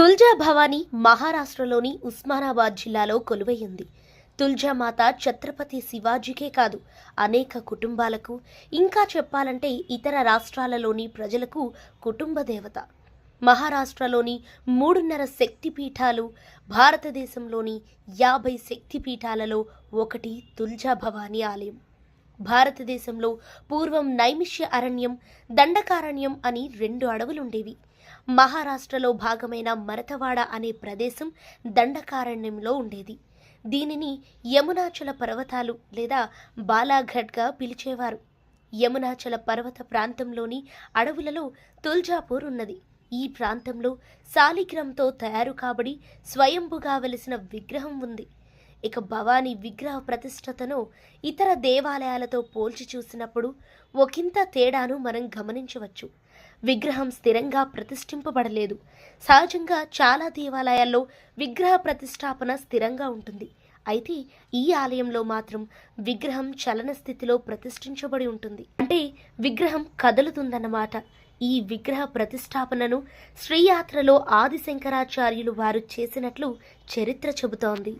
తుల్జా భవానీ మహారాష్ట్రలోని ఉస్మానాబాద్ జిల్లాలో కొలువైంది తుల్జామాత ఛత్రపతి శివాజీకే కాదు అనేక కుటుంబాలకు ఇంకా చెప్పాలంటే ఇతర రాష్ట్రాలలోని ప్రజలకు కుటుంబ దేవత. మహారాష్ట్రలోని మూడున్నర శక్తిపీఠాలు భారతదేశంలోని యాభై శక్తిపీఠాలలో ఒకటి తుల్జా భవానీ ఆలయం. భారతదేశంలో పూర్వం నైమిష్య అరణ్యం దండకారణ్యం అని రెండు అడవులుండేవి. మహారాష్ట్రలో భాగమైన మరతవాడ అనే ప్రదేశం దండకారణ్యంలో ఉండేది. దీనిని యమునాచల పర్వతాలు లేదా బాలాఘట్గా పిలిచేవారు. యమునాచల పర్వత ప్రాంతంలోని అడవులలో తుల్జాపూర్ ఉన్నది. ఈ ప్రాంతంలో సాలిగ్రంతో తయారు కాబడి స్వయంభుగా వెలిసిన విగ్రహం ఉంది. ఇక భవానీ విగ్రహ ప్రతిష్టతను ఇతర దేవాలయాలతో పోల్చి చూసినప్పుడు ఒకంత తేడాను మనం గమనించవచ్చు. విగ్రహం స్థిరంగా ప్రతిష్ఠింపబడలేదు. సహజంగా చాలా దేవాలయాల్లో విగ్రహ ప్రతిష్టాపన స్థిరంగా ఉంటుంది. అయితే ఈ ఆలయంలో మాత్రం విగ్రహం చలన స్థితిలో ప్రతిష్ఠించబడి ఉంటుంది. అంటే విగ్రహం కదులుతుందన్నమాట. ఈ విగ్రహ ప్రతిష్టాపనను శ్రీయాత్రలో ఆది శంకరాచార్యులు వారు చేసినట్లు చరిత్ర చెబుతోంది.